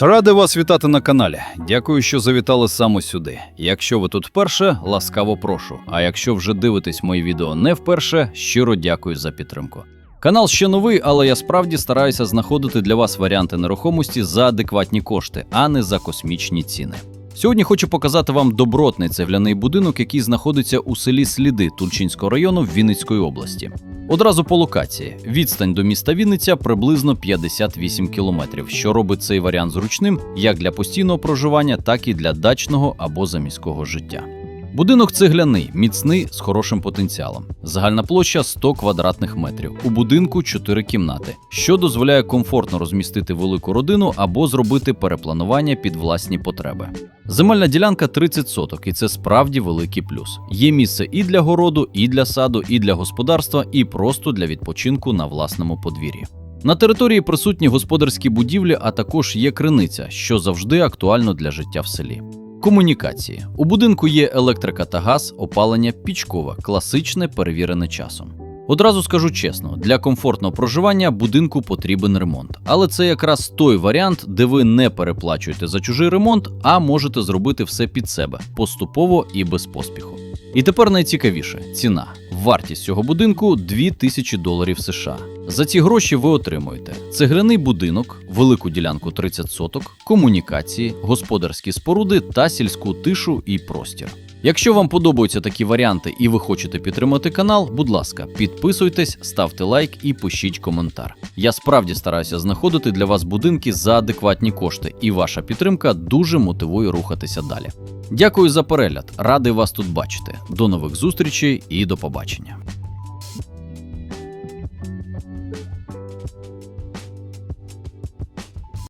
Радий вас вітати на каналі. Дякую, що завітали саме сюди. Якщо ви тут вперше, ласкаво прошу. А якщо вже дивитесь мої відео не вперше, щиро дякую за підтримку. Канал ще новий, але я справді стараюся знаходити для вас варіанти нерухомості за адекватні кошти, а не за космічні ціни. Сьогодні хочу показати вам добротний цегляний будинок, який знаходиться у селі Сліди Турчинського району Вінницької області. Одразу по локації. Відстань до міста Вінниця приблизно 58 кілометрів, що робить цей варіант зручним як для постійного проживання, так і для дачного або заміського життя. Будинок цегляний, міцний з хорошим потенціалом. Загальна площа 100 квадратних метрів. У будинку 4 кімнати, що дозволяє комфортно розмістити велику родину або зробити перепланування під власні потреби. Земельна ділянка 30 соток, і це справді великий плюс. Є місце і для городу, і для саду, і для господарства, і просто для відпочинку на власному подвір'ї. На території присутні господарські будівлі, а також є криниця, що завжди актуально для життя в селі. Комунікації у будинку є електрика та газ, опалення пічкове, класичне, перевірене часом. Одразу скажу чесно, для комфортного проживання будинку потрібен ремонт, але це якраз той варіант, де ви не переплачуєте за чужий ремонт, а можете зробити все під себе поступово і без поспіху. І тепер найцікавіше ціна. Вартість цього будинку 2000 доларів США. За ці гроші ви отримуєте цегляний будинок, велику ділянку 30 соток, комунікації, господарські споруди та сільську тишу і простір. Якщо вам подобаються такі варіанти і ви хочете підтримати канал, будь ласка, підписуйтесь, ставте лайк і пишіть коментар. Я справді стараюся знаходити для вас будинки за адекватні кошти, і ваша підтримка дуже мотивує рухатися далі. Дякую за перегляд, радий вас тут бачити. До нових зустрічей і до побачення.